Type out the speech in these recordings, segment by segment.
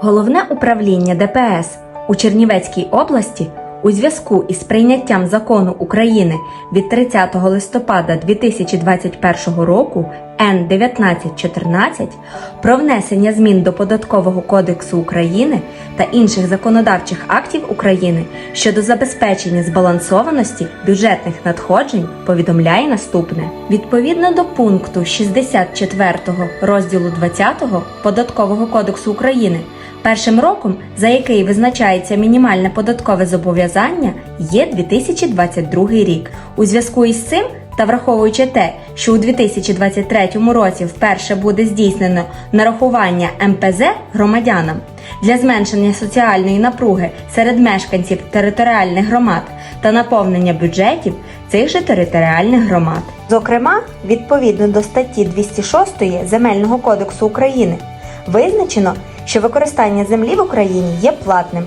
Головне управління ДПС у Чернівецькій області у зв'язку із прийняттям закону України від 30 листопада 2021 року Н1914 про внесення змін до Податкового кодексу України та інших законодавчих актів України щодо забезпечення збалансованості бюджетних надходжень повідомляє наступне: відповідно до пункту 64 розділу 20 Податкового кодексу України. Першим роком, за який визначається мінімальне податкове зобов'язання, є 2022 рік. У зв'язку із цим та враховуючи те, що у 2023 році вперше буде здійснено нарахування МПЗ громадянам для зменшення соціальної напруги серед мешканців територіальних громад та наповнення бюджетів цих же територіальних громад. Зокрема, відповідно до статті 206 Земельного кодексу України визначено, що використання землі в Україні є платним.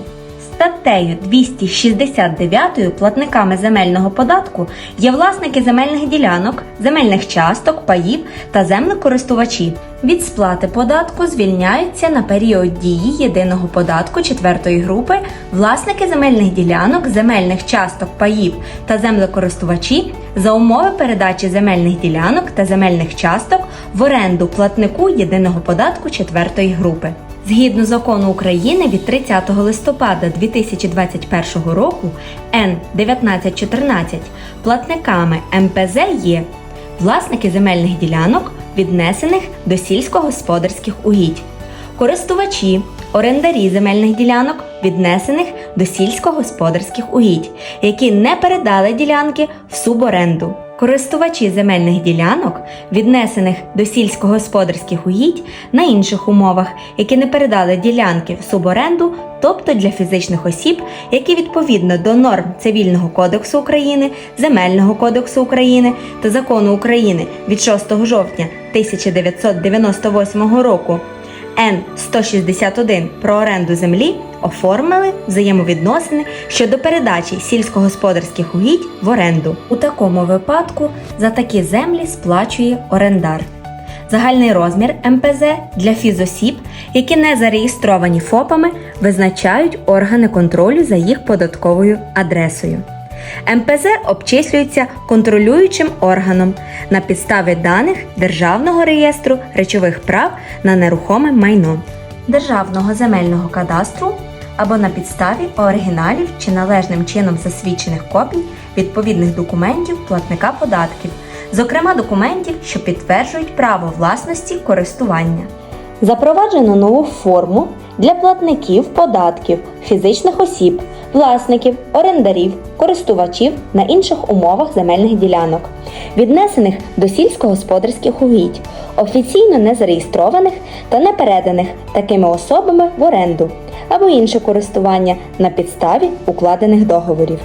Статтею 269 платниками земельного податку є власники земельних ділянок, земельних часток, паїв та землекористувачі. Від сплати податку звільняються на період дії єдиного податку четвертої групи власники земельних ділянок, земельних часток, паїв та землекористувачі за умови передачі земельних ділянок та земельних часток в оренду платнику єдиного податку четвертої групи. Згідно закону України від 30 листопада 2021 року Н1914 платниками МПЗ є власники земельних ділянок, віднесених до сільськогосподарських угідь, користувачі, орендарі земельних ділянок, віднесених до сільськогосподарських угідь, які не передали ділянки в суборенду. Користувачі земельних ділянок, віднесених до сільськогосподарських угідь на інших умовах, які не передали ділянки в суборенду, тобто для фізичних осіб, які відповідно до норм Цивільного кодексу України, Земельного кодексу України та закону України від 6 жовтня 1998 року Н161 про оренду землі оформили взаємовідносини щодо передачі сільськогосподарських угідь в оренду. У такому випадку за такі землі сплачує орендар. Загальний розмір МПЗ для фізосіб, які не зареєстровані ФОПами, визначають органи контролю за їх податковою адресою. МПЗ обчислюється контролюючим органом на підставі даних Державного реєстру речових прав на нерухоме майно, Державного земельного кадастру або на підставі оригіналів чи належним чином засвідчених копій відповідних документів платника податків, зокрема документів, що підтверджують право власності користування. Запроваджено нову форму для платників податків, фізичних осіб, власників, орендарів, користувачів на інших умовах земельних ділянок, віднесених до сільськогосподарських угідь, офіційно не зареєстрованих та не переданих такими особами в оренду або інше користування на підставі укладених договорів.